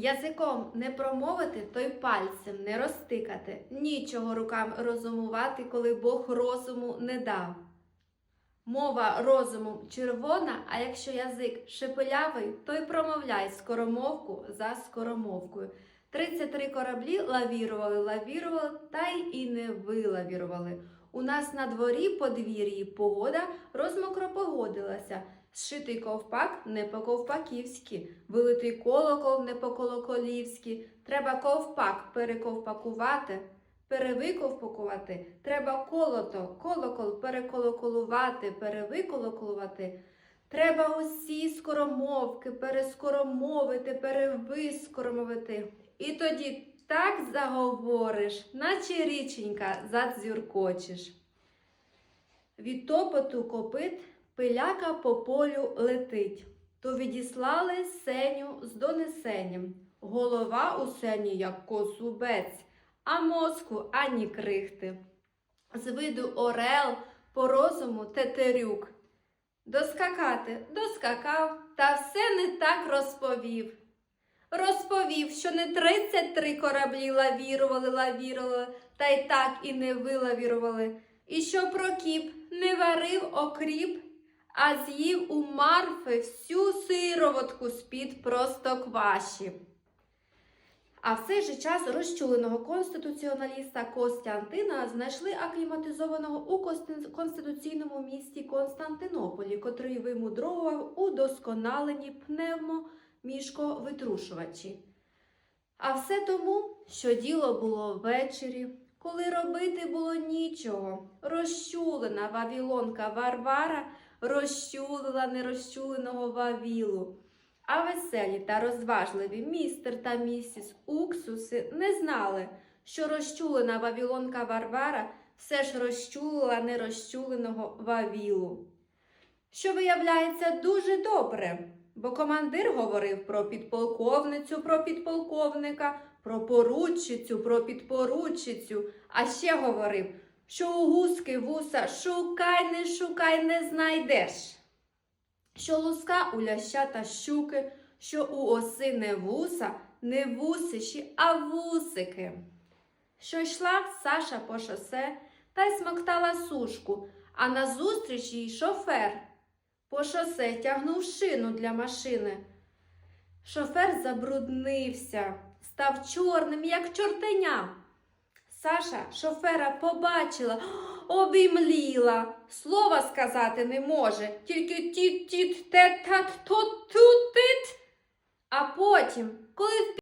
Язиком не промовити, то й пальцем не розтикати. Нічого рукам розумувати, коли Бог розуму не дав. Мова розумом червона, а якщо язик шепелявий, то й промовляй скоромовку за скоромовкою. 33 кораблі лавірували, лавірували, та й і не вилавірували. У нас на дворі подвір'ї погода розмокропогодилася. Зшитий ковпак не по-ковпаківськи, вилитий колокол не по-колоколівськи. Треба ковпак перековпакувати, перевиковпакувати. Треба колото, колокол переколоколувати, перевиколоколувати. Треба усі скоромовки перескоромовити, перевискоромовити. І тоді так заговориш, наче річенька задзюркочеш. Від топоту копит пиляка по полю летить. То відіслали сеню з донесенням. Голова у сені, як косубець, а мозку ані крихти. З виду орел, по розуму тетерюк. Доскакати доскакав, та все не так розповів. Розповів, що не 33 кораблі лавірували, лавірували, та й так і не вилавірували. І що Прокіп не варив окріп, а з'їв у Марфи всю сироватку з-під простокваші. А в цей же час розчуленого конституціоналіста Костянтина знайшли акліматизованого у конституційному місті Константинополі, котрий вимудровував удосконалені пневмомішковитрушувачі. А все тому, що діло було ввечері, коли робити було нічого. Розчулена вавілонка Варвара розчулила нерозчуленого Вавілу. А веселі та розважливі містер та місіс Уксуси не знали, що розчулена вавілонка Варвара все ж розчулила нерозчуленого Вавілу. Що виявляється дуже добре, бо командир говорив про підполковницю, про підполковника, про поручицю, про підпоручицю, а ще говорив, що у гуски вуса шукай, не шукай, не знайдеш що луска у ляща та щуки, що у оси не вуса, не вусиші, а вусики. Що йшла Саша по шосе та й смоктала сушку, а назустріч їй шофер. По шосе тягнув шину для машини. Шофер забруднився, став чорним, як чортеня. Саша шофера побачила, обімліла. Слова сказати не може, тільки тіт-тіт, тет-тат, тот-тут-тит. А потім, коли